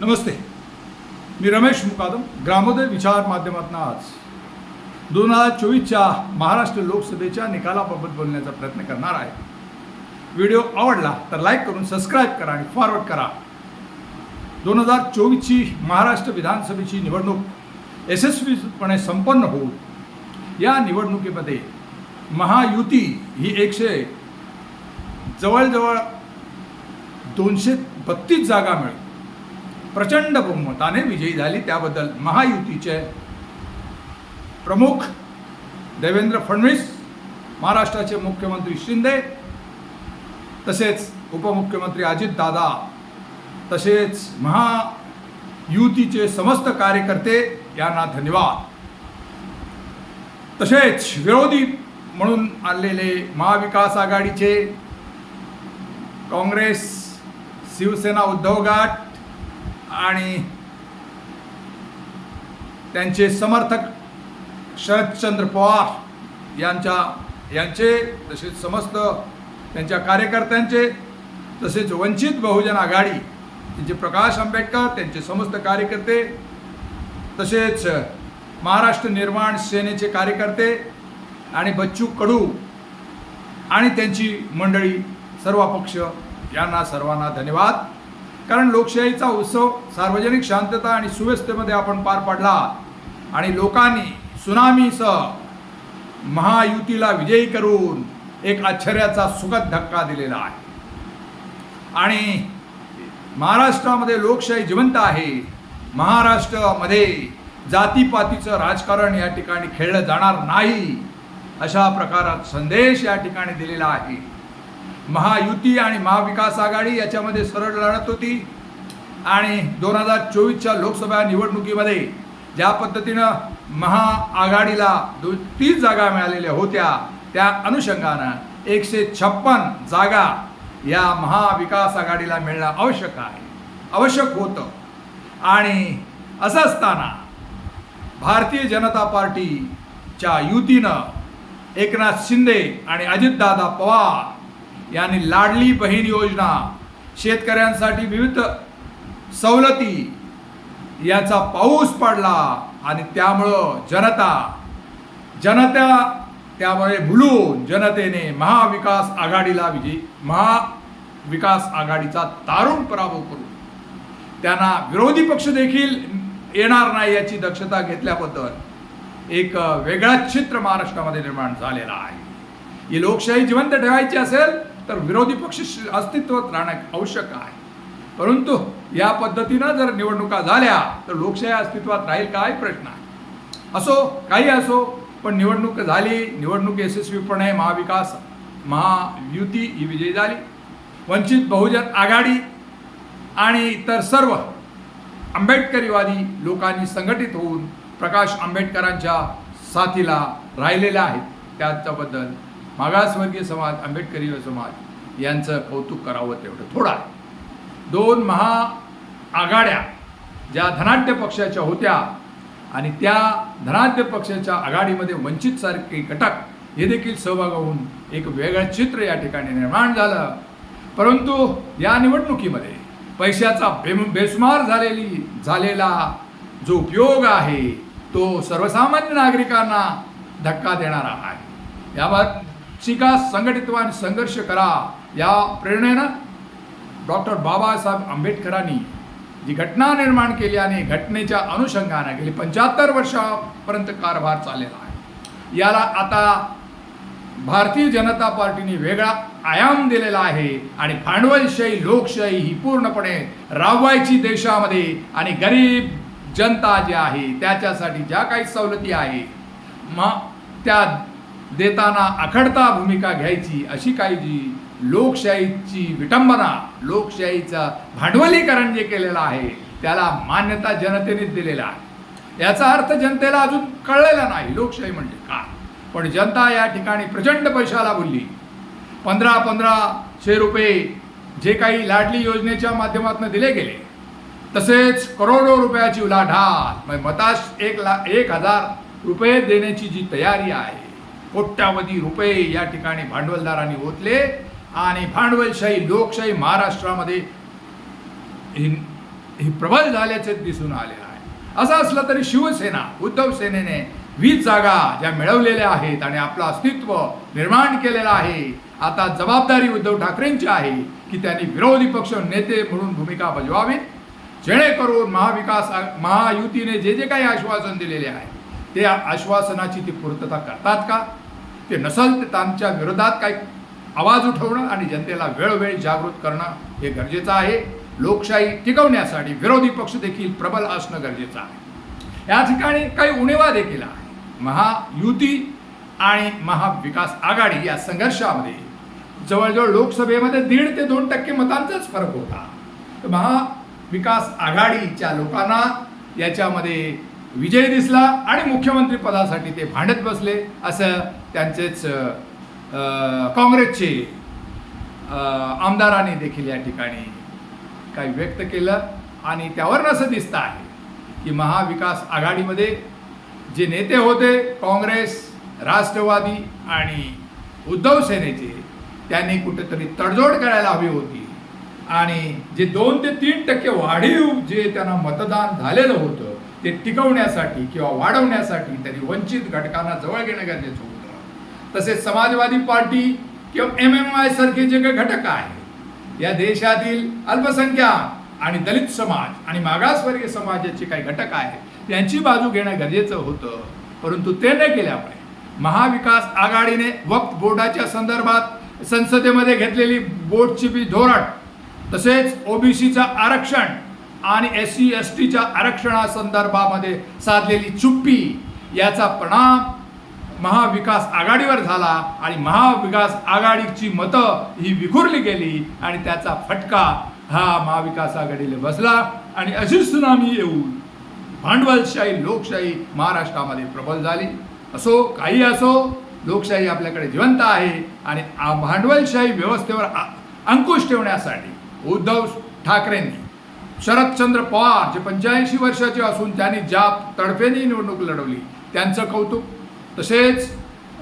नमस्ते. मी रमेश मुकादम ग्रामोदय विचार माध्यमातून आज दोन हजार चोवीसच्या महाराष्ट्र लोकसभेच्या निकालाबाबत बोलण्याचा प्रयत्न करणार आहे. व्हिडिओ आवडला तर लाईक करून सबस्क्राईब करा आणि फॉरवर्ड करा. दोन हजार चोवीसची महाराष्ट्र विधानसभेची निवडणूक यशस्वीपणे संपन्न होऊन या निवडणुकीमध्ये महायुती ही एकशे जवळजवळ दोनशे बत्तीस जागा मिळेल. प्रचंड बहुमताने विजयी झाली. त्याबद्दल महायुतीचे प्रमुख देवेंद्र फडणवीस महाराष्ट्राचे मुख्यमंत्री शिंदे तसेच उपमुख्यमंत्री अजितदादा तसेच महायुतीचे समस्त कार्यकर्ते यांना धन्यवाद. तसेच विरोधी म्हणून आलेले महाविकास आघाडीचे काँग्रेस शिवसेना उद्धव गाठ आणि त्यांचे समर्थक शरदचंद्र पवार यांच्या यांचे तसेच समस्त त्यांच्या कार्यकर्त्यांचे तसेच वंचित बहुजन आघाडी त्यांचे प्रकाश आंबेडकर त्यांचे समस्त कार्यकर्ते तसेच महाराष्ट्र निर्माण सेनेचे कार्यकर्ते आणि बच्चू कडू आणि त्यांची मंडळी सर्व पक्ष यांना सर्वांना धन्यवाद. कारण लोकशाहीचा उत्सव सार्वजनिक शांतता आणि सुव्यवस्थेमध्ये आपण पार पाडला आणि लोकांनी सुनामीसह महायुतीला विजयी करून एक आश्चर्याचा सुखद धक्का दिलेला आहे. आणि महाराष्ट्रामध्ये लोकशाही जिवंत आहे. महाराष्ट्रामध्ये जातीपातीचं राजकारण या ठिकाणी खेळलं जाणार नाही अशा प्रकारात संदेश या ठिकाणी दिलेला आहे. महायुती आणि महाविकास आघाडी याच्यामध्ये सरळ लढत होती. आणि दोन हजार चोवीसच्या लोकसभा निवडणुकीमध्ये ज्या पद्धतीनं महाआघाडीला दो तीस जागा मिळालेल्या होत्या त्या अनुषंगानं एकशे छप्पन जागा या महाविकास आघाडीला मिळणं आवश्यक आहे. आवश्यक होतं. आणि असं असताना भारतीय जनता पार्टीच्या युतीनं एकनाथ शिंदे आणि अजितदादा पवार यांनी लाडली बहीण योजना. शेतकऱ्यांसाठी विविध सवलती. याचा पाऊस पडला आणि त्यामुळं जनता जनता त्यामुळे भुलून जनतेने महाविकास आघाडीला विजयी महाविकास आघाडीचा तारुण पराभव करून त्यांना विरोधी पक्ष देखील येणार नाही याची दक्षता घेतल्याबद्दल एक वेगळाच चित्र महाराष्ट्रामध्ये निर्माण झालेला आहे. ही लोकशाही जिवंत ठेवायची असेल तर विरोधी पक्ष अस्तित्वात राहणं आवश्यक आहे. परंतु या पद्धतीनं जर निवडणुका झाल्या तर लोकशाही अस्तित्वात राहील काय प्रश्न आहे. असो काही असो पण निवडणूक झाली निवडणूक यशस्वीपणे महाविकास महायुती ही विजयी झाली. वंचित बहुजन आघाडी आणि इतर सर्व आंबेडकरीवादी लोकांनी संघटित होऊन प्रकाश आंबेडकरांच्या साथीला राहिलेल्या आहेत. त्याच्याबद्दल मागासवर्गीय समाज आंबेडकरी समाज यांचं कौतुक करावं तेवढं थोडं आहे. दोन महाआघाड्या ज्या धनाढ्य पक्षाच्या होत्या आणि त्या धनाढ्य पक्षाच्या आघाडीमध्ये वंचित सारखे घटक हे देखील सहभाग होऊन एक वेगळं चित्र या ठिकाणी निर्माण झालं. परंतु या निवडणुकीमध्ये पैशाचा बे बेसुमार झालेली झालेला जो उपयोग आहे तो सर्वसामान्य नागरिकांना धक्का देणारा आहे. याबाबत शिका संघटित आणि संघर्ष करा या प्रेरणेनं डॉक्टर बाबासाहेब आंबेडकरांनी जी घटना निर्माण केली आणि घटनेच्या अनुषंगाने गेली पंच्याहत्तर वर्षापर्यंत कारभार चाललेला आहे. याला आता भारतीय जनता पार्टीने वेगळा आयाम दिलेला आहे आणि भांडवलशाही लोकशाही ही पूर्णपणे राबवायची देशामध्ये आणि गरीब जनता जी आहे त्याच्यासाठी ज्या काही सवलती आहे मग त्या देताना आखडता भूमिका घ्यायची अशी काही जी लोकशाहीची विटंबना लोकशाहीचं भांडवलीकरण जे केलेलं आहे त्याला मान्यता जनतेनेच दिलेला आहे. याचा अर्थ जनतेला अजून कळलेला नाही लोकशाही म्हणजे काय. पण जनता या ठिकाणी प्रचंड पैशाला बोलली. पंधरा पंधराशे रुपये जे काही लाडली योजनेच्या माध्यमातून दिले गेले. तसेच करोडो रुपयाची उलाढाल मताश एक ला एक हजार रुपये देण्याची जी तयारी आहे कोट्यावधी रुपये या ठिकाणी भांडवलदारांनी ओतले आणि भांडवलशाही लोकशाही महाराष्ट्रामध्ये इन ही प्रबल झाल्याचे दिसून आले आहे. असं असलं तरी शिवसेना उद्धव सेनेने वीस जागा ज्या मिळवलेल्या आहेत आणि आपलं अस्तित्व निर्माण केलेलं आहे आता जबाबदारी उद्धव ठाकरेंची आहे की त्यांनी विरोधी पक्ष नेते म्हणून भूमिका बजवावी जेणेकरून महाविकास महायुतीने जे जे काही आश्वासन दिलेले आहे ते आश्वासनाची ती पूर्तता करतात का? ते नसल तर त्यांच्या विरोधात काही आवाज उठवणं आणि जनतेला वेळोवेळी जागृत करणं हे गरजेचं आहे. लोकशाही टिकवण्यासाठी विरोधी पक्ष देखील प्रबल असणं गरजेचं आहे. या ठिकाणी काही उणेवा देखील आहे. महायुती आणि महाविकास आघाडी या संघर्षामध्ये जवळजवळ लोकसभेमध्ये दीड ते दोन टक्के मतांचाच फरक होता. तर महाविकास आघाडीच्या लोकांना याच्यामध्ये विजय दिसला आणि मुख्यमंत्री पदासाठी ते भांडत बसले असं त्यांचेच काँग्रेसचे आमदाराने आमदारांनी देखील या ठिकाणी काही व्यक्त केलं. आणि त्यावर असं दिसतं आहे की महाविकास आघाडीमध्ये जे नेते होते काँग्रेस राष्ट्रवादी आणि उद्धव सेनेचे त्यांनी कुठेतरी तडजोड करायला हवी होती. आणि जे दोन ते तीन टक्के वाढीव जे त्यांना मतदान झालेलं होतं ते टिकवण्यासाठी किंवा वाढवण्यासाठी त्यांनी वंचित घटकांना जवळ घेणं गरजेचं होतं. तसेच समाजवादी पार्टी किंवा एम एम आय सारखे जे काही घटक आहेत या देशातील अल्पसंख्याक आणि दलित समाज आणि मागासवर्गीय समाजाचे काही घटक आहेत त्यांची बाजू घेणं गरजेचं होतं. परंतु ते न केल्यामुळे महाविकास आघाडीने वक्त बोर्डाच्या संदर्भात संसदेमध्ये घेतलेली बोर्डची बी धोरण तसेच ओबीसीचं आरक्षण आणि एस सी एस टीच्या आरक्षणासंदर्भामध्ये साधलेली चुप्पी याचा परिणाम महाविकास आघाडीवर झाला आणि महाविकास आघाडीची मतं ही विखुरली गेली आणि त्याचा फटका हा महाविकास आघाडीला बसला. आणि अशी सुनामी येऊन भांडवलशाही लोकशाही महाराष्ट्रामध्ये प्रबल झाली. असो काही असो लोकशाही आपल्याकडे जिवंत आहे आणि भांडवलशाही व्यवस्थेवर अंकुश ठेवण्यासाठी उद्धव ठाकरेंनी शरदचंद्र पवार जे पंच्याऐंशी वर्षाचे असून त्यांनी ज्या तडफेने निवडणूक लढवली त्यांचं कौतुक. तसेच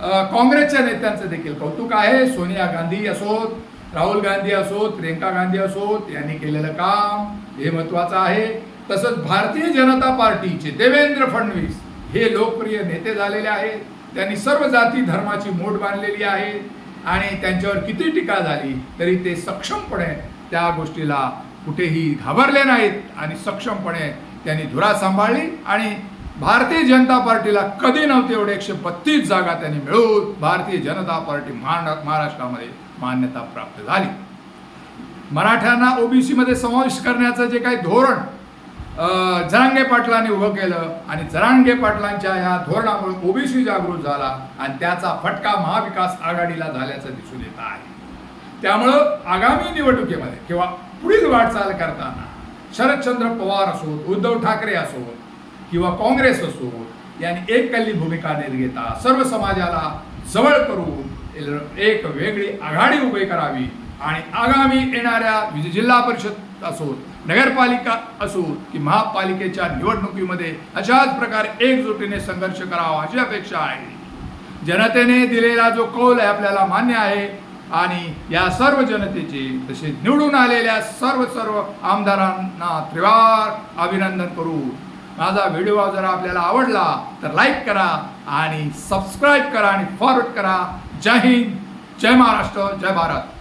काँग्रेसच्या नेत्यांचं देखील कौतुक आहे. सोनिया गांधी असोत राहुल गांधी असोत प्रियंका गांधी असोत यांनी केलेलं काम हे महत्वाचं आहे. तसंच भारतीय जनता पार्टीचे देवेंद्र फडणवीस हे लोकप्रिय नेते झालेले आहेत. त्यांनी सर्व जाती धर्माची मोठ बांधलेली आहे. आणि त्यांच्यावर किती टीका झाली तरी ते सक्षमपणे त्या गोष्टीला कुठेही घाबरले नाहीत आणि सक्षमपणे त्यांनी धुरा सांभाळली आणि भारतीय जनता पार्टीला कधी नव्हते एवढे एकशे बत्तीस जागा त्यांनी मिळवून भारतीय जनता पार्टी महाराष्ट्रामध्ये मान्यता प्राप्त झाली. मराठ्यांना ओबीसी मध्ये समावेश करण्याचं जे काही धोरण जरांगे पाटलांनी उभं केलं आणि जरांगे पाटलांच्या ह्या धोरणामुळे ओबीसी जागृत झाला आणि त्याचा फटका महाविकास आघाडीला झाल्याचं दिसून येत आहे. त्यामुळं आगामी निवडणुकीमध्ये किंवा पुढील वाटचाल करताना शरदचंद्र पवार असोत उद्धव ठाकरे असोत किंवा काँग्रेस असोत यांनी एककल्ली भूमिका निर्घेता सर्व समाजाला जवळ करून एक वेगळी आघाडी उभी करावी. आणि आगामी येणाऱ्या जिल्हा परिषद असोत नगरपालिका असोत की महापालिकेच्या निवडणुकीमध्ये अशाच प्रकारे एकजुटीने संघर्ष करावा अशी अपेक्षा आहे. जनतेने दिलेला जो कौल आहे आपल्याला मान्य आहे आणि या सर्व जनतेचे तसे निवडून आलेल्या सर्व सर्व आमदारांना त्रिवार अभिनंदन करू. माझा व्हिडिओ जर आपल्याला आवडला तर लाईक करा आणि सबस्क्राईब करा आणि फॉरवर्ड करा. जय हिंद जय महाराष्ट्र जय भारत.